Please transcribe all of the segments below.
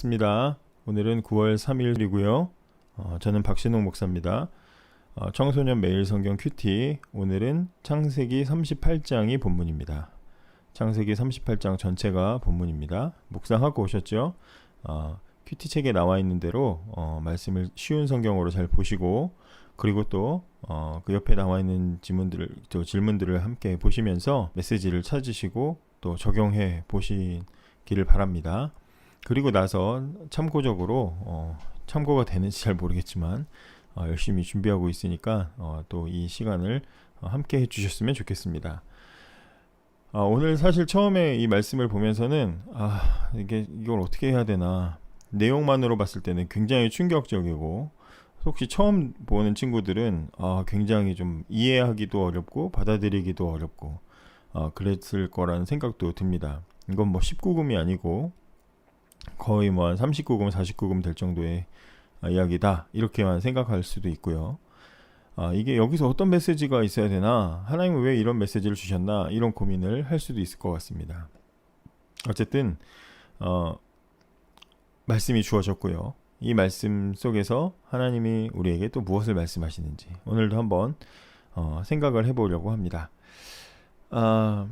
반갑습니다. 오늘은 9월 3일이고요. 어, 저는 박신홍 목사입니다. 어, 청소년 매일 성경 큐티 오늘은 창세기 38장이 본문입니다. 창세기 38장 전체가 본문입니다. 묵상하고 오셨죠? 어, 큐티 책에 나와 있는 대로 어, 말씀을 쉬운 성경으로 잘 보시고 그리고 또 어, 그 옆에 나와 있는 질문들을 또 질문들을 함께 보시면서 메시지를 찾으시고 또 적용해 보시기를 바랍니다. 그리고 나서 참고적으로 어, 참고가 되는지 잘 모르겠지만 어, 열심히 준비하고 있으니까 어, 또 이 시간을 어, 함께 해주셨으면 좋겠습니다. 아, 오늘 사실 처음에 이 말씀을 보면서는 아 이게 이걸 어떻게 해야 되나 내용만으로 봤을 때는 굉장히 충격적이고 혹시 처음 보는 친구들은 아, 굉장히 좀 이해하기도 어렵고 받아들이기도 어렵고 아, 그랬을 거라는 생각도 듭니다. 이건 뭐 19금이 아니고 거의 뭐 한 39금, 49금 될 정도의 아, 이야기다 이렇게만 생각할 수도 있고요. 아, 이게 여기서 어떤 메시지가 있어야 되나 하나님은 왜 이런 메시지를 주셨나 이런 고민을 할 수도 있을 것 같습니다. 어쨌든 어, 말씀이 주어졌고요. 이 말씀 속에서 하나님이 우리에게 또 무엇을 말씀하시는지 오늘도 한번 어, 생각을 해보려고 합니다. 아,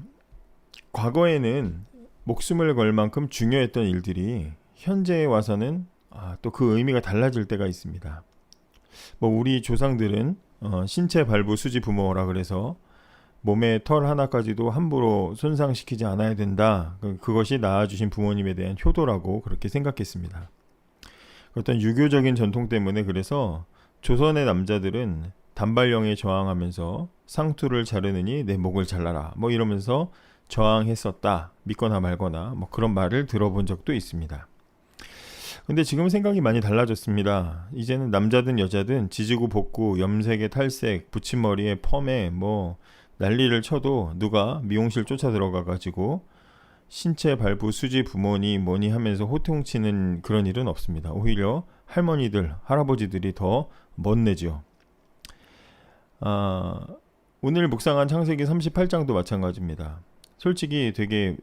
과거에는 목숨을 걸 만큼 중요했던 일들이 현재에 와서는 아, 또그 의미가 달라질 때가 있습니다. 뭐 우리 조상들은 어, 신체 발부 수지 부모라 그래서 몸의 털 하나까지도 함부로 손상시키지 않아야 된다. 그- 그것이 낳아주신 부모님에 대한 효도라고 그렇게 생각했습니다. 어떤 유교적인 전통 때문에 그래서 조선의 남자들은 단발령에 저항하면서 상투를 자르느니 내 목을 잘라라. 뭐 이러면서 저항했었다. 믿거나 말거나 뭐 그런 말을 들어본 적도 있습니다. 근데 지금 생각이 많이 달라졌습니다. 이제는 남자든 여자든 지지고 볶고 염색에 탈색, 붙임머리에 펌에 뭐 난리를 쳐도 누가 미용실 쫓아 들어가 가지고 신체 발부 수지 부모니 뭐니 하면서 호통치는 그런 일은 없습니다. 오히려 할머니들, 할아버지들이 더 멋내죠. 아, 오늘 묵상한 창세기 38장도 마찬가지입니다. 솔직히 되게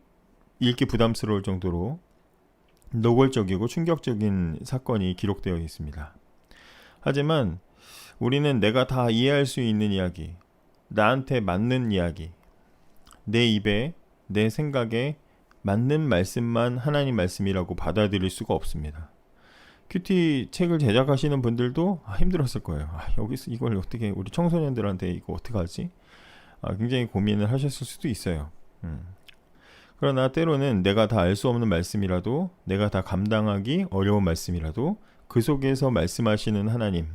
읽기 부담스러울 정도로 노골적이고 충격적인 사건이 기록되어 있습니다. 하지만 우리는 내가 다 이해할 수 있는 이야기, 나한테 맞는 이야기, 내 입에, 내 생각에 맞는 말씀만 하나님 말씀이라고 받아들일 수가 없습니다. 큐티 책을 제작하시는 분들도 아, 힘들었을 거예요. 아, 여기서 이걸 어떻게 우리 청소년들한테 이거 어떻게 하지? 아, 굉장히 고민을 하셨을 수도 있어요. 음. 그러나 때로는 내가 다 알 수 없는 말씀이라도 내가 다 감당하기 어려운 말씀이라도 그 속에서 말씀하시는 하나님,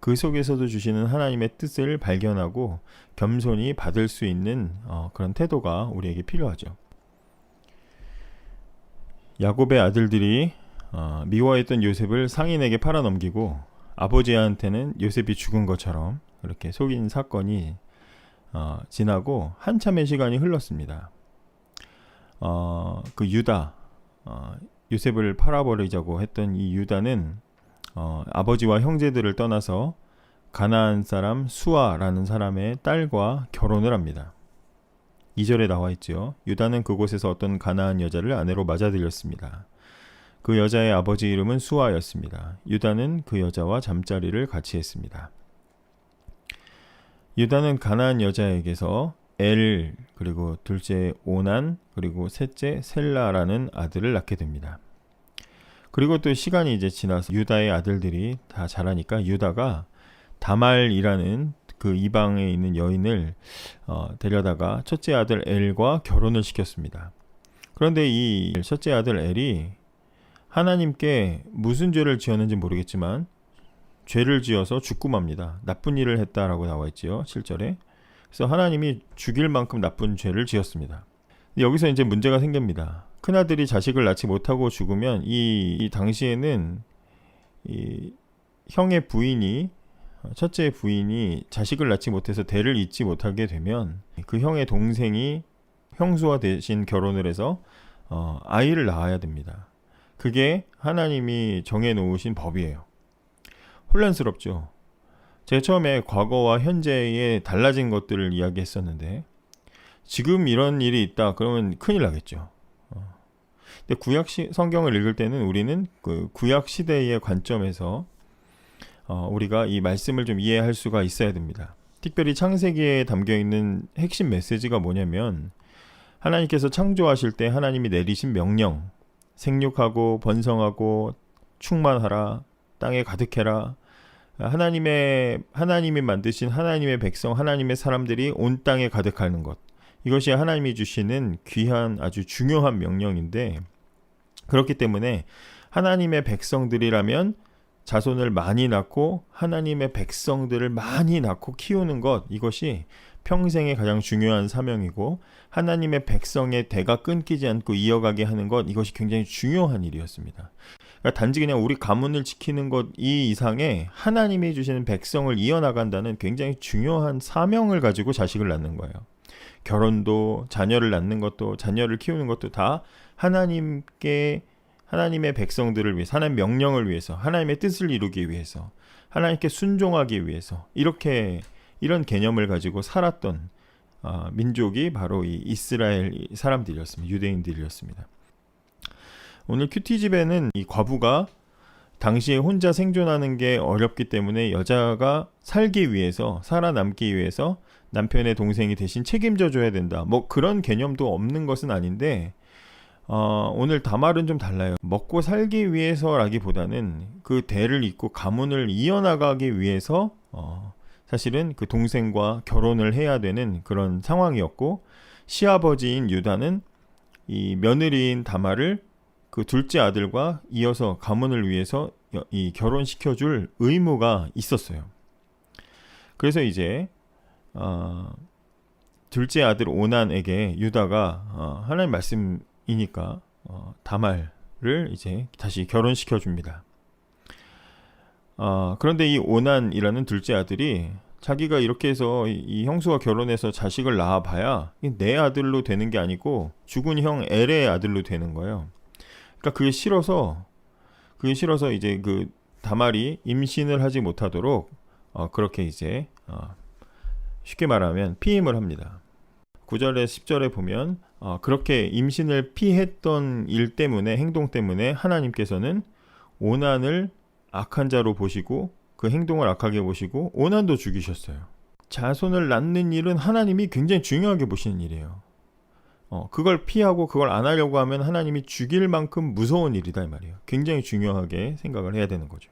그 속에서도 주시는 하나님의 뜻을 발견하고 겸손히 받을 수 있는 어, 그런 태도가 우리에게 필요하죠. 야곱의 아들들이 어, 미워했던 요셉을 상인에게 팔아넘기고 아버지한테는 요셉이 죽은 것처럼 그렇게 속인 사건이 어, 지나고 한참의 시간이 흘렀습니다. 어, 그 유다 어, 요셉을 팔아버리자고 했던 이 유다는 어, 아버지와 형제들을 떠나서 가나안 사람 수아라는 사람의 딸과 결혼을 합니다. 2절에 나와 있죠. 유다는 그곳에서 어떤 가나안 여자를 아내로 맞아들였습니다. 그 여자의 아버지 이름은 수아였습니다. 유다는 그 여자와 잠자리를 같이 했습니다. 유다는 가나안 여자에게서 엘 그리고 둘째 오난 그리고 셋째 셀라라는 아들을 낳게 됩니다. 그리고 또 시간이 이제 지나서 유다의 아들들이 다 자라니까 유다가 다말이라는 그 이방에 있는 여인을 어, 데려다가 첫째 아들 엘과 결혼을 시켰습니다. 그런데 이 첫째 아들 엘이 하나님께 무슨 죄를 지었는지 모르겠지만 죄를 지어서 죽고 맙니다. 나쁜 일을 했다라고 나와 있지요. 7절에. 그래서 하나님이 죽일 만큼 나쁜 죄를 지었습니다. 여기서 이제 문제가 생깁니다. 큰아들이 자식을 낳지 못하고 죽으면 이, 이 당시에는 이 형의 부인이 첫째 부인이 자식을 낳지 못해서 대를 잇지 못하게 되면 그 형의 동생이 형수와 대신 결혼을 해서 어, 아이를 낳아야 됩니다. 그게 하나님이 정해 놓으신 법이에요. 혼란스럽죠. 제가 처음에 과거와 현재에 달라진 것들을 이야기했었는데 지금 이런 일이 있다 그러면 큰일 나겠죠. 어. 근데 구약 시, 성경을 읽을 때는 우리는 그 구약 시대의 관점에서 어, 우리가 이 말씀을 좀 이해할 수가 있어야 됩니다. 특별히 창세기에 담겨 있는 핵심 메시지가 뭐냐면 하나님께서 창조하실 때 하나님이 내리신 명령, 생육하고 번성하고 충만하라, 땅에 가득해라. 하나님의 하나님이 만드신 하나님의 백성, 하나님의 사람들이 온 땅에 가득하는 것. 이것이 하나님이 주시는 귀한 아주 중요한 명령인데 그렇기 때문에 하나님의 백성들이라면 자손을 많이 낳고 하나님의 백성들을 많이 낳고 키우는 것 이것이 평생의 가장 중요한 사명이고 하나님의 백성의 대가 끊기지 않고 이어가게 하는 것 이것이 굉장히 중요한 일이었습니다. 그러니까 단지 그냥 우리 가문을 지키는 것 이 이상의 하나님이 주시는 백성을 이어나간다는 굉장히 중요한 사명을 가지고 자식을 낳는 거예요. 결혼도 자녀를 낳는 것도 자녀를 키우는 것도 다 하나님께 하나님의 백성들을 위해 하나님 명령을 위해서 하나님의 뜻을 이루기 위해서 하나님께 순종하기 위해서 이렇게 이런 개념을 가지고 살았던 어, 민족이 바로 이 이스라엘 사람들이었습니다. 유대인들이었습니다. 오늘 큐티집에는 이 과부가 당시에 혼자 생존하는 게 어렵기 때문에 여자가 살기 위해서 살아남기 위해서 남편의 동생이 대신 책임져 줘야 된다. 뭐 그런 개념도 없는 것은 아닌데 어, 오늘 다말은 좀 달라요. 먹고 살기 위해서라기보다는 그 대를 잇고 가문을 이어나가기 위해서 어, 사실은 그 동생과 결혼을 해야 되는 그런 상황이었고 시아버지인 유다는 이 며느리인 다말을 그 둘째 아들과 이어서 가문을 위해서 이 결혼시켜 줄 의무가 있었어요. 그래서 이제 어, 둘째 아들 오난에게 유다가 어, 하나님 말씀이니까 어, 다말을 이제 다시 결혼시켜 줍니다. 어, 그런데 이 오난이라는 둘째 아들이 자기가 이렇게 해서 이, 이 형수가 결혼해서 자식을 낳아봐야 내 아들로 되는 게 아니고 죽은 형 엘의 아들로 되는 거예요. 그러니까 그게 싫어서 그게 싫어서 이제 그 다말이 임신을 하지 못하도록 어, 그렇게 이제 어, 쉽게 말하면 피임을 합니다. 9절에 10절에 보면 어, 그렇게 임신을 피했던 일 때문에 행동 때문에 하나님께서는 오난을 악한 자로 보시고 그 행동을 악하게 보시고 오난도 죽이셨어요. 자손을 낳는 일은 하나님이 굉장히 중요하게 보시는 일이에요. 어, 그걸 피하고 그걸 안 하려고 하면 하나님이 죽일 만큼 무서운 일이다 이 말이에요. 굉장히 중요하게 생각을 해야 되는 거죠.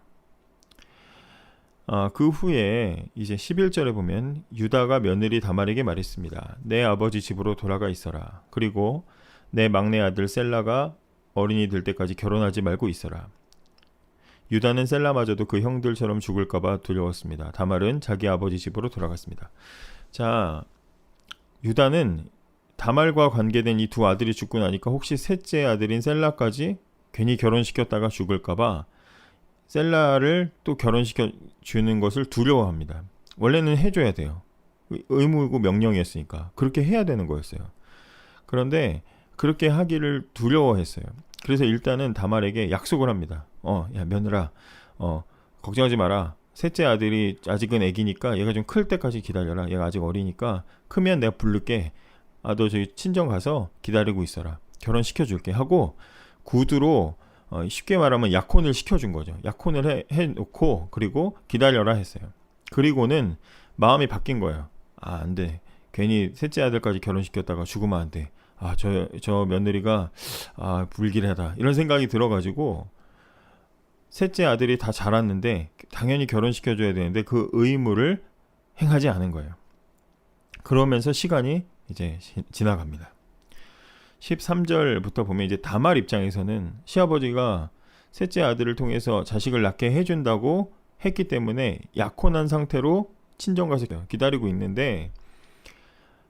아, 그 후에 이제 11절에 보면 유다가 며느리 다말에게 말했습니다. 내 아버지 집으로 돌아가 있어라. 그리고 내 막내 아들 셀라가 어린이 될 때까지 결혼하지 말고 있어라. 유다는 셀라마저도 그 형들처럼 죽을까봐 두려웠습니다. 다말은 자기 아버지 집으로 돌아갔습니다. 자, 유다는 다말과 관계된 이 두 아들이 죽고 나니까 혹시 셋째 아들인 셀라까지 괜히 결혼시켰다가 죽을까봐 셀라를 또 결혼시켜 주는 것을 두려워합니다. 원래는 해줘야 돼요. 의무고 명령이었으니까 그렇게 해야 되는 거였어요. 그런데 그렇게 하기를 두려워했어요. 그래서 일단은 다말에게 약속을 합니다. 어, 야 며느라, 어 걱정하지 마라. 셋째 아들이 아직은 애기니까 얘가 좀 클 때까지 기다려라. 얘가 아직 어리니까 크면 내가 부를게. 아 너 저기 친정 가서 기다리고 있어라. 결혼 시켜줄게 하고 구두로 어, 쉽게 말하면 약혼을 시켜준 거죠. 약혼을 해, 해놓고 그리고 기다려라 했어요. 그리고는 마음이 바뀐 거예요. 아, 안 돼. 괜히 셋째 아들까지 결혼시켰다가 죽으면 안 돼. 아, 저, 저 며느리가, 아, 불길하다. 이런 생각이 들어가지고, 셋째 아들이 다 자랐는데, 당연히 결혼시켜줘야 되는데, 그 의무를 행하지 않은 거예요. 그러면서 시간이 이제 지나갑니다. 13절부터 보면 이제 다말 입장에서는 시아버지가 셋째 아들을 통해서 자식을 낳게 해준다고 했기 때문에 약혼한 상태로 친정 가서 기다리고 있는데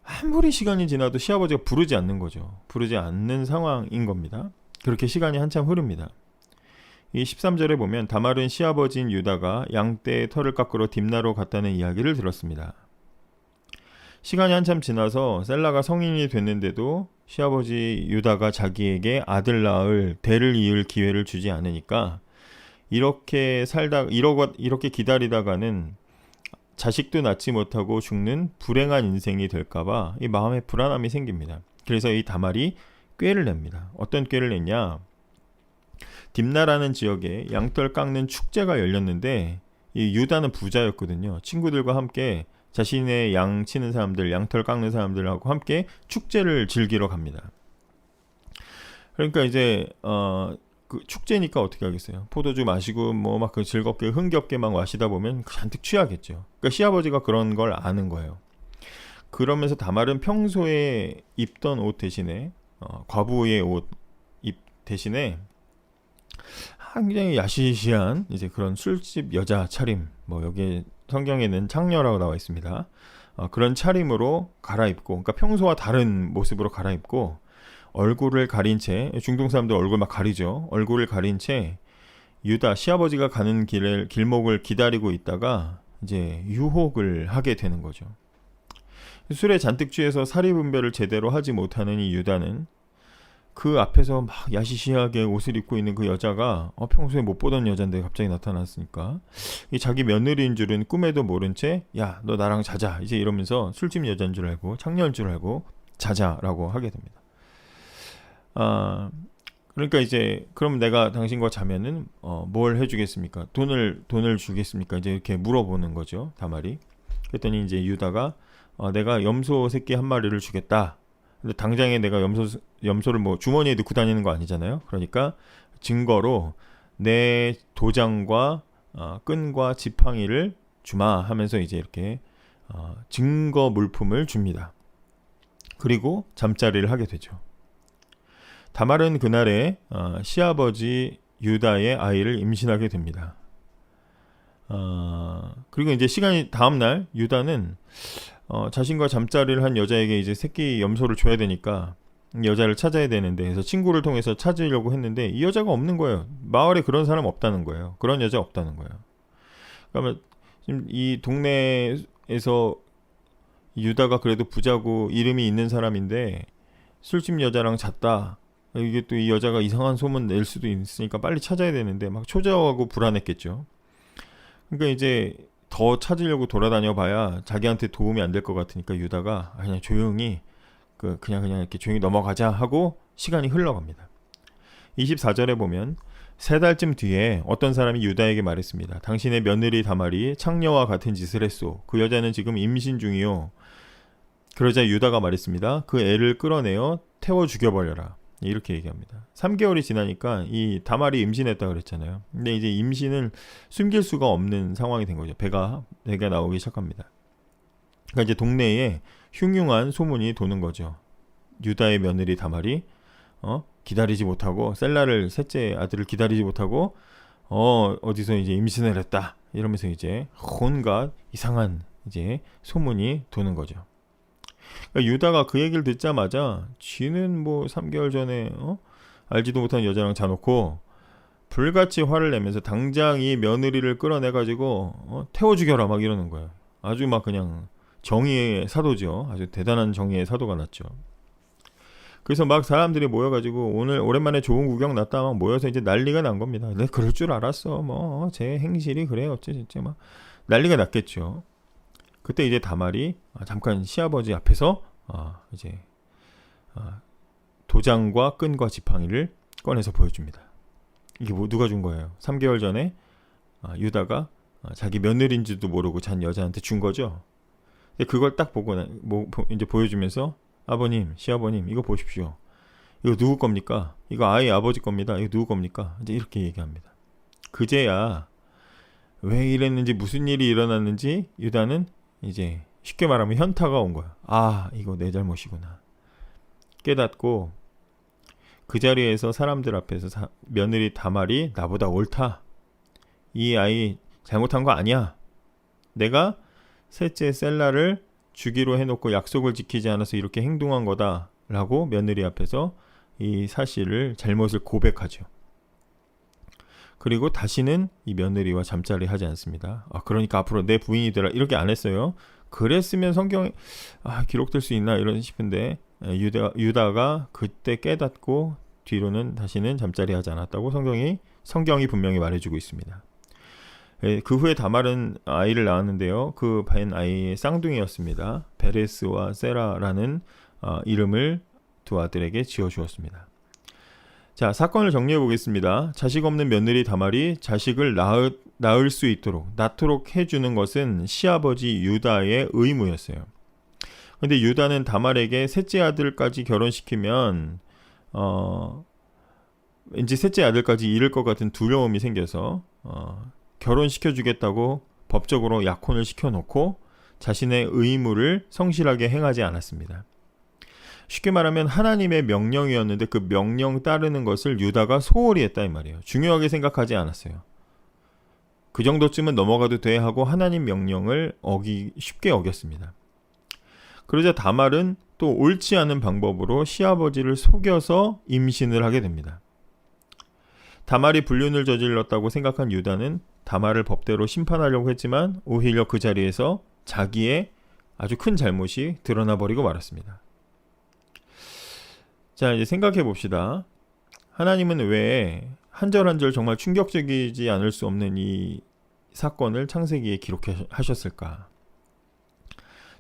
아무리 시간이 지나도 시아버지가 부르지 않는 거죠. 부르지 않는 상황인 겁니다. 그렇게 시간이 한참 흐릅니다. 이 13절에 보면 다말은 시아버지인 유다가 양떼의 털을 깎으러 딥나로 갔다는 이야기를 들었습니다. 시간이 한참 지나서 셀라가 성인이 됐는데도 시아버지 유다가 자기에게 아들 낳을 대를 이을 기회를 주지 않으니까 이렇게 살다 이러고 이렇게 기다리다가는 자식도 낳지 못하고 죽는 불행한 인생이 될까봐 이 마음에 불안함이 생깁니다. 그래서 이 다말이 꾀를 냅니다. 어떤 꾀를 냈냐? 딥나라는 지역에 양털 깎는 축제가 열렸는데 이 유다는 부자였거든요. 친구들과 함께 자신의 양 치는 사람들, 양털 깎는 사람들하고 함께 축제를 즐기러 갑니다. 그러니까 이제 어, 그 축제니까 어떻게 하겠어요? 포도주 마시고 뭐막그 즐겁게 흥겹게 막 마시다 보면 잔뜩 취하겠죠. 그러니까 시아버지가 그런 걸 아는 거예요. 그러면서 다말은 평소에 입던 옷 대신에 어, 과부의 옷 입 대신에 굉장히 야시시한 이제 그런 술집 여자 차림 뭐 여기 성경에는 창녀라고 나와 있습니다. 어, 그런 차림으로 갈아입고 그러니까 평소와 다른 모습으로 갈아입고 얼굴을 가린 채 중동 사람들 얼굴 막 가리죠. 얼굴을 가린 채 유다 시아버지가 가는 길을 길목을 기다리고 있다가 이제 유혹을 하게 되는 거죠. 술에 잔뜩 취해서 사리 분별을 제대로 하지 못하는 이 유다는 그 앞에서 막 야시시하게 옷을 입고 있는 그 여자가 어, 평소에 못 보던 여잔데 갑자기 나타났으니까 이 자기 며느리인 줄은 꿈에도 모른 채 야 너 나랑 자자 이제 이러면서 술집 여자인 줄 알고 창녀인 줄 알고 자자라고 하게 됩니다. 아 그러니까 이제 그럼 내가 당신과 자면은 어, 뭘 해주겠습니까? 돈을 돈을 주겠습니까? 이제 이렇게 물어보는 거죠 다말이. 그랬더니 이제 유다가 어, 내가 염소 새끼 한 마리를 주겠다. 근데 당장에 내가 염소 염소를 뭐 주머니에 넣고 다니는 거 아니잖아요. 그러니까 증거로 내 도장과 어, 끈과 지팡이를 주마 하면서 이제 이렇게 어, 증거 물품을 줍니다. 그리고 잠자리를 하게 되죠. 다말은 그날에 어, 시아버지 유다의 아이를 임신하게 됩니다. 어, 그리고 이제 시간이 다음 날 유다는 어, 자신과 잠자리를 한 여자에게 이제 새끼 염소를 줘야 되니까 이 여자를 찾아야 되는데 그래서 친구를 통해서 찾으려고 했는데 이 여자가 없는 거예요. 마을에 그런 사람 없다는 거예요. 그런 여자 없다는 거예요. 그러면 지금 이 동네에서 유다가 그래도 부자고 이름이 있는 사람인데 술집 여자랑 잤다. 이게 또 이 여자가 이상한 소문 낼 수도 있으니까 빨리 찾아야 되는데 막 초조하고 불안했겠죠. 그러니까 이제 더 찾으려고 돌아다녀 봐야 자기한테 도움이 안 될 것 같으니까 유다가 아, 그냥 조용히 그 그냥 그냥 이렇게 조용히 넘어가자 하고 시간이 흘러갑니다. 24절에 보면 세 달쯤 뒤에 어떤 사람이 유다에게 말했습니다. 당신의 며느리 다말이 창녀와 같은 짓을 했소. 그 여자는 지금 임신 중이요. 그러자 유다가 말했습니다. 그 애를 끌어내어 태워 죽여버려라. 이렇게 얘기합니다. 3개월이 지나니까 이 다말이 임신했다 그랬잖아요. 근데 이제 임신을 숨길 수가 없는 상황이 된 거죠. 배가 배가 나오기 시작합니다. 그러니까 이제 동네에 흉흉한 소문이 도는 거죠. 유다의 며느리 다말이 어 기다리지 못하고 셀라를 셋째 아들을 기다리지 못하고 어 어디서 이제 임신을 했다 이러면서 이제 온갖 이상한 이제 소문이 도는 거죠. 그러니까 유다가 그 얘기를 듣자마자 쥐는 뭐 3개월 전에 어? 알지도 못한 여자랑 자놓고 불같이 화를 내면서 당장 이 며느리를 끌어내 가지고 어? 태워 죽여라 막 이러는 거예요. 아주 막 그냥 정의의 사도죠. 아주 대단한 정의의 사도가 났죠. 그래서 막 사람들이 모여가지고 오늘 오랜만에 좋은 구경 났다 막 모여서 이제 난리가 난 겁니다. 내 그럴 줄 알았어. 뭐 제 행실이 그래 어째 진짜 막 난리가 났겠죠. 그때 이제 다말이 아, 잠깐 시아버지 앞에서 아, 이제 아, 도장과 끈과 지팡이를 꺼내서 보여줍니다. 이게 뭐 누가 준 거예요? 3개월 전에 유다가 자기 며느리인지도 모르고 잔 여자한테 준 거죠. 그걸 딱 보고 뭐, 이제 보여주면서 아버님, 시아버님 이거 보십시오. 이거 누구 겁니까? 이거 아이 아버지 겁니다. 이거 누구 겁니까? 이제 이렇게 얘기합니다. 그제야 왜 이랬는지 무슨 일이 일어났는지 유다는 이제 쉽게 말하면 현타가 온 거야. 아, 이거 내 잘못이구나. 깨닫고 그 자리에서 사람들 앞에서 사, 며느리 다말이 나보다 옳다. 이 아이 잘못한 거 아니야. 내가 셋째 셀라를 주기로 해놓고 약속을 지키지 않아서 이렇게 행동한 거다라고 며느리 앞에서 이 사실을 잘못을 고백하죠. 그리고 다시는 이 며느리와 잠자리 하지 않습니다. 아, 그러니까 앞으로 내 부인이 되라 이렇게 안 했어요. 그랬으면 성경에 아, 기록될 수 있나 이런 싶은데 예, 유다 유다가 그때 깨닫고 뒤로는 다시는 잠자리 하지 않았다고 성경이 성경이 분명히 말해주고 있습니다. 예, 그 후에 다말은 아이를 낳았는데요. 그 벤 아이의 쌍둥이였습니다. 베레스와 세라라는 어, 이름을 두 아들에게 지어 주었습니다. 자, 사건을 정리해 보겠습니다. 자식 없는 며느리 다말이 자식을 낳을, 낳을 수 있도록, 낳도록 해주는 것은 시아버지 유다의 의무였어요. 근데 유다는 다말에게 셋째 아들까지 결혼시키면, 어, 왠지 셋째 아들까지 잃을 것 같은 두려움이 생겨서, 어, 결혼시켜 주겠다고 법적으로 약혼을 시켜놓고 자신의 의무를 성실하게 행하지 않았습니다. 쉽게 말하면 하나님의 명령이었는데 그 명령 따르는 것을 유다가 소홀히 했다 이 말이에요. 중요하게 생각하지 않았어요. 그 정도쯤은 넘어가도 돼 하고 하나님 명령을 어기 쉽게 어겼습니다. 그러자 다말은 또 옳지 않은 방법으로 시아버지를 속여서 임신을 하게 됩니다. 다말이 불륜을 저질렀다고 생각한 유다는 다말을 법대로 심판하려고 했지만 오히려 그 자리에서 자기의 아주 큰 잘못이 드러나 버리고 말았습니다. 자, 이제 생각해 봅시다. 하나님은 왜 한 절 한 절 정말 충격적이지 않을 수 없는 이 사건을 창세기에 기록하셨을까?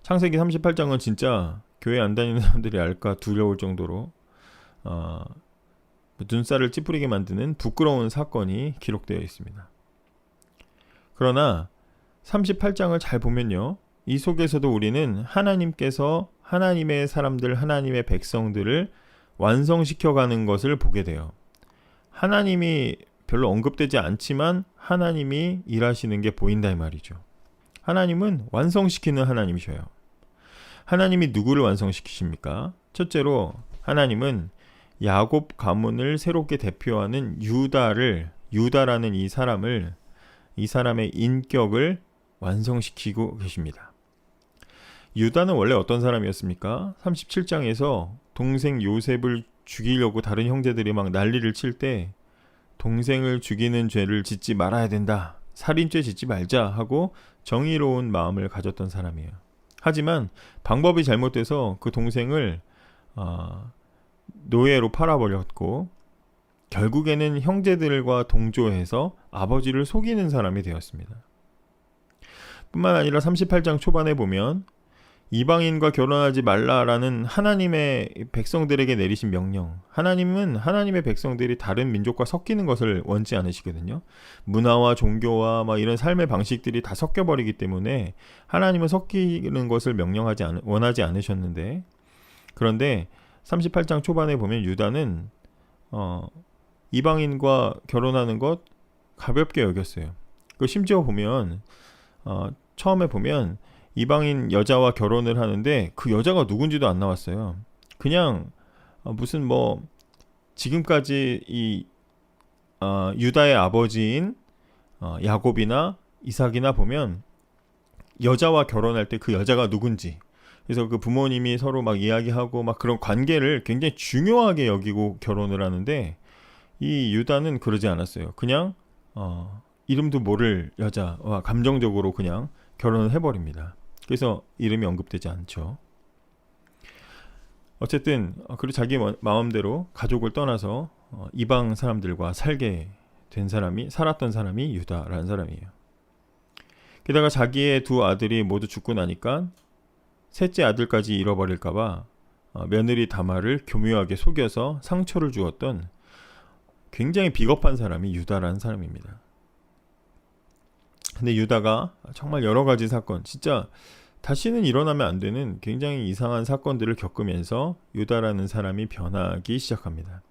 창세기 38장은 진짜 교회 안 다니는 사람들이 알까 두려울 정도로 어, 눈살을 찌푸리게 만드는 부끄러운 사건이 기록되어 있습니다. 그러나 38장을 잘 보면요. 이 속에서도 우리는 하나님께서 하나님의 사람들, 하나님의 백성들을 완성시켜 가는 것을 보게 돼요. 하나님이 별로 언급되지 않지만 하나님이 일하시는 게 보인다 이 말이죠. 하나님은 완성시키는 하나님이셔요. 하나님이 누구를 완성시키십니까? 첫째로 하나님은 야곱 가문을 새롭게 대표하는 유다를 유다라는 이 사람을 이 사람의 인격을 완성시키고 계십니다. 유다는 원래 어떤 사람이었습니까? 37장에서 동생 요셉을 죽이려고 다른 형제들이 막 난리를 칠 때 동생을 죽이는 죄를 짓지 말아야 된다. 살인죄 짓지 말자 하고 정의로운 마음을 가졌던 사람이에요. 하지만 방법이 잘못돼서 그 동생을 어, 노예로 팔아버렸고 결국에는 형제들과 동조해서 아버지를 속이는 사람이 되었습니다. 뿐만 아니라 38장 초반에 보면 이방인과 결혼하지 말라라는 하나님의 백성들에게 내리신 명령. 하나님은 하나님의 백성들이 다른 민족과 섞이는 것을 원치 않으시거든요. 문화와 종교와 막 이런 삶의 방식들이 다 섞여 버리기 때문에 하나님은 섞이는 것을 명령하지 않, 원하지 않으셨는데 그런데 38장 초반에 보면 유다는 어, 이방인과 결혼하는 것 가볍게 여겼어요. 그 심지어 보면 어, 처음에 보면 이방인 여자와 결혼을 하는데 그 여자가 누군지도 안 나왔어요. 그냥 어, 무슨 뭐 지금까지 이 어, 유다의 아버지인 어, 야곱이나 이삭이나 보면 여자와 결혼할 때 그 여자가 누군지 그래서 그 부모님이 서로 막 이야기하고 막 그런 관계를 굉장히 중요하게 여기고 결혼을 하는데 이 유다는 그러지 않았어요. 그냥 어, 이름도 모를 여자와 감정적으로 그냥 결혼을 해버립니다. 그래서 이름이 언급되지 않죠. 어쨌든 어, 그리고 자기 마음대로 가족을 떠나서 어, 이방 사람들과 살게 된 사람이 살았던 사람이 유다라는 사람이에요. 게다가 자기의 두 아들이 모두 죽고 나니까 셋째 아들까지 잃어버릴까봐 어, 며느리 다말을 교묘하게 속여서 상처를 주었던 굉장히 비겁한 사람이 유다라는 사람입니다. 근데 유다가 정말 여러 가지 사건, 진짜 다시는 일어나면 안 되는 굉장히 이상한 사건들을 겪으면서 유다라는 사람이 변하기 시작합니다.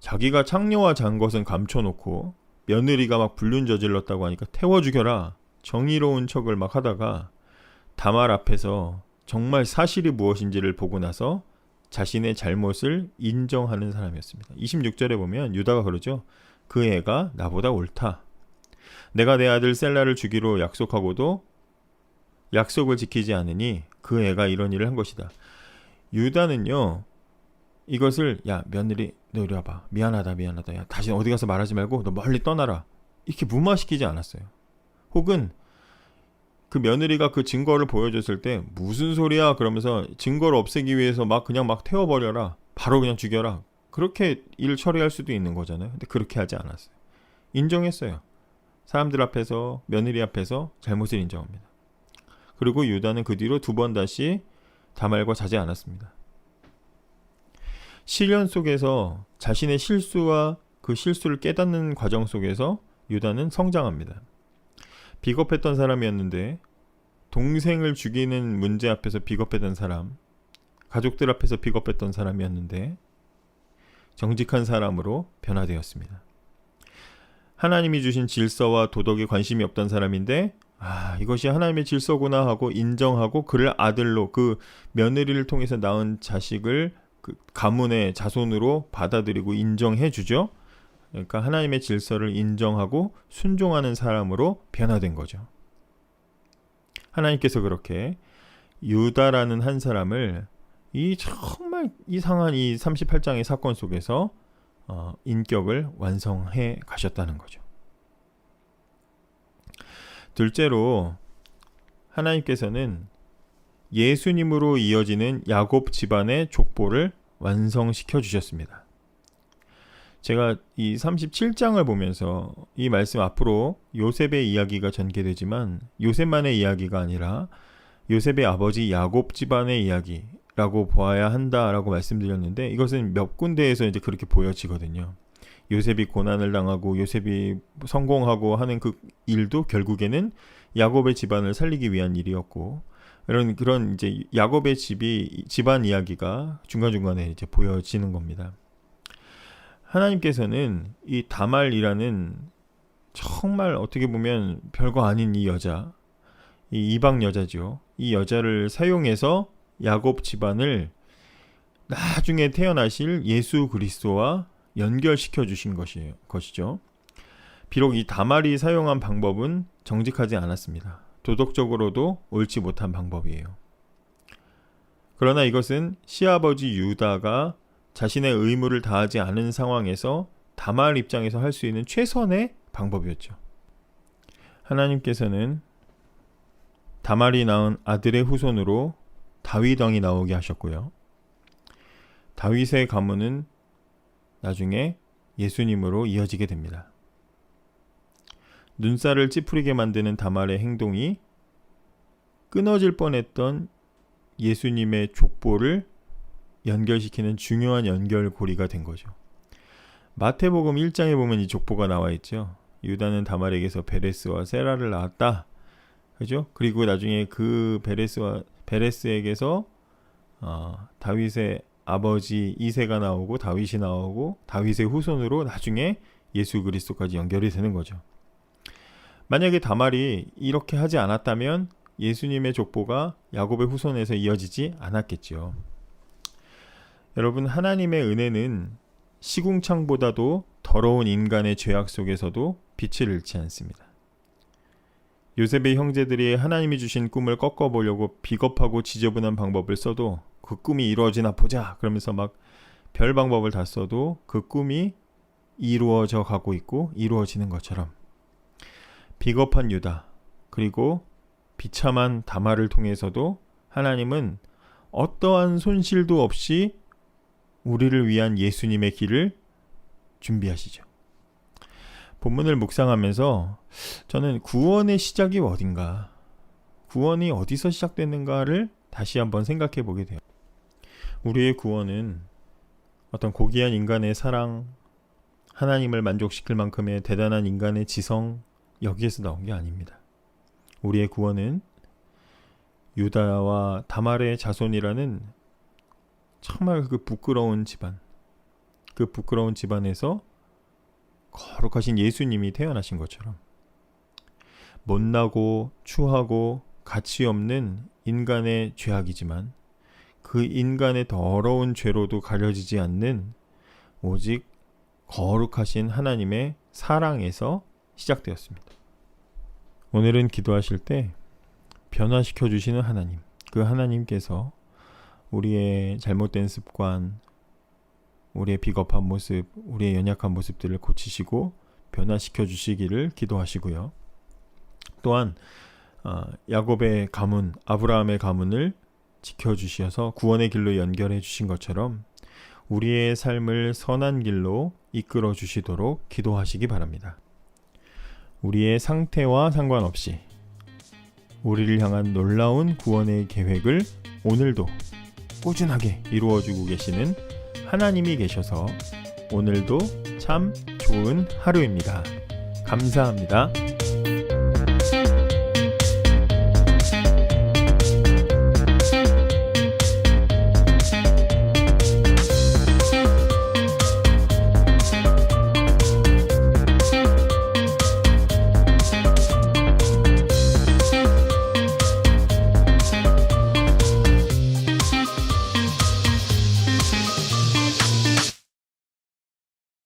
자기가 창녀와 잔 것은 감춰놓고 며느리가 막 불륜 저질렀다고 하니까 태워 죽여라 정의로운 척을 막 하다가 다말 앞에서 정말 사실이 무엇인지를 보고 나서 자신의 잘못을 인정하는 사람이었습니다. 26절에 보면 유다가 그러죠. 그 애가 나보다 옳다. 내가 내 아들 셀라를 주기로 약속하고도 약속을 지키지 않으니 그 애가 이런 일을 한 것이다. 유다는요. 이것을 야 며느리 너 이리 와봐 미안하다 미안하다 야 다시 어디 가서 말하지 말고 너 멀리 떠나라 이렇게 무마시키지 않았어요. 혹은 그 며느리가 그 증거를 보여줬을 때 무슨 소리야 그러면서 증거를 없애기 위해서 막 그냥 막 태워버려라. 바로 그냥 죽여라. 그렇게 일 처리할 수도 있는 거잖아요. 근데 그렇게 하지 않았어요. 인정했어요. 사람들 앞에서 며느리 앞에서 잘못을 인정합니다. 그리고 유다는 그 뒤로 두 번 다시 다말과 자지 않았습니다. 시련 속에서 자신의 실수와 그 실수를 깨닫는 과정 속에서 유다는 성장합니다. 비겁했던 사람이었는데 동생을 죽이는 문제 앞에서 비겁했던 사람, 가족들 앞에서 비겁했던 사람이었는데 정직한 사람으로 변화되었습니다. 하나님이 주신 질서와 도덕에 관심이 없던 사람인데 아, 이것이 하나님의 질서구나 하고 인정하고 그를 아들로 그 며느리를 통해서 낳은 자식을 그 가문의 자손으로 받아들이고 인정해 주죠. 그러니까 하나님의 질서를 인정하고 순종하는 사람으로 변화된 거죠. 하나님께서 그렇게 유다라는 한 사람을 이 정말 이상한 이 38장의 사건 속에서 어, 인격을 완성해 가셨다는 거죠. 둘째로 하나님께서는 예수님으로 이어지는 야곱 집안의 족보를 완성시켜 주셨습니다. 제가 이 37장을 보면서 이 말씀 앞으로 요셉의 이야기가 전개되지만 요셉만의 이야기가 아니라 요셉의 아버지 야곱 집안의 이야기라고 보아야 한다라고 말씀드렸는데 이것은 몇 군데에서 이제 그렇게 보여지거든요. 요셉이 고난을 당하고 요셉이 성공하고 하는 그 일도 결국에는 야곱의 집안을 살리기 위한 일이었고 이런 그런 이제 야곱의 집이 집안 이야기가 중간중간에 이제 보여지는 겁니다. 하나님께서는 이 다말이라는 정말 어떻게 보면 별거 아닌 이 여자, 이 이방 여자죠. 이 여자를 사용해서 야곱 집안을 나중에 태어나실 예수 그리스도와 연결시켜 주신 것이에요. 것이죠. 비록 이 다말이 사용한 방법은 정직하지 않았습니다. 도덕적으로도 옳지 못한 방법이에요. 그러나 이것은 시아버지 유다가 자신의 의무를 다하지 않은 상황에서 다말 입장에서 할 수 있는 최선의 방법이었죠. 하나님께서는 다말이 낳은 아들의 후손으로 다윗 왕이 나오게 하셨고요. 다윗의 가문은 나중에 예수님으로 이어지게 됩니다. 눈살을 찌푸리게 만드는 다말의 행동이 끊어질 뻔했던 예수님의 족보를 연결시키는 중요한 연결고리가 된 거죠. 마태복음 1장에 보면 이 족보가 나와 있죠. 유다는 다말에게서 베레스와 세라를 낳았다. 그죠? 그리고 나중에 그 베레스와 베레스에게서 어, 다윗의 아버지 이세가 나오고 다윗이 나오고 다윗의 후손으로 나중에 예수 그리스도까지 연결이 되는 거죠. 만약에 다말이 이렇게 하지 않았다면 예수님의 족보가 야곱의 후손에서 이어지지 않았겠지요. 여러분 하나님의 은혜는 시궁창보다도 더러운 인간의 죄악 속에서도 빛을 잃지 않습니다. 요셉의 형제들이 하나님이 주신 꿈을 꺾어보려고 비겁하고 지저분한 방법을 써도 그 꿈이 이루어지나 보자 그러면서 막 별 방법을 다 써도 그 꿈이 이루어져 가고 있고 이루어지는 것처럼 비겁한 유다 그리고 비참한 다마를 통해서도 하나님은 어떠한 손실도 없이 우리를 위한 예수님의 길을 준비하시죠. 본문을 묵상하면서 저는 구원의 시작이 어딘가, 구원이 어디서 시작됐는가를 다시 한번 생각해 보게 돼요. 우리의 구원은 어떤 고귀한 인간의 사랑, 하나님을 만족시킬 만큼의 대단한 인간의 지성, 여기에서 나온 게 아닙니다. 우리의 구원은 유다와 다말의 자손이라는 정말 그 부끄러운 집안, 그 부끄러운 집안에서 거룩하신 예수님이 태어나신 것처럼 못나고 추하고 가치 없는 인간의 죄악이지만 그 인간의 더러운 죄로도 가려지지 않는 오직 거룩하신 하나님의 사랑에서 시작되었습니다. 오늘은 기도하실 때 변화시켜 주시는 하나님, 그 하나님께서 우리의 잘못된 습관, 우리의 비겁한 모습, 우리의 연약한 모습들을 고치시고 변화시켜 주시기를 기도하시고요. 또한 어, 야곱의 가문, 아브라함의 가문을 지켜 주셔서 구원의 길로 연결해 주신 것처럼 우리의 삶을 선한 길로 이끌어 주시도록 기도하시기 바랍니다. 우리의 상태와 상관없이 우리를 향한 놀라운 구원의 계획을 오늘도 꾸준하게 이루어주고 계시는 하나님이 계셔서 오늘도 참 좋은 하루입니다. 감사합니다.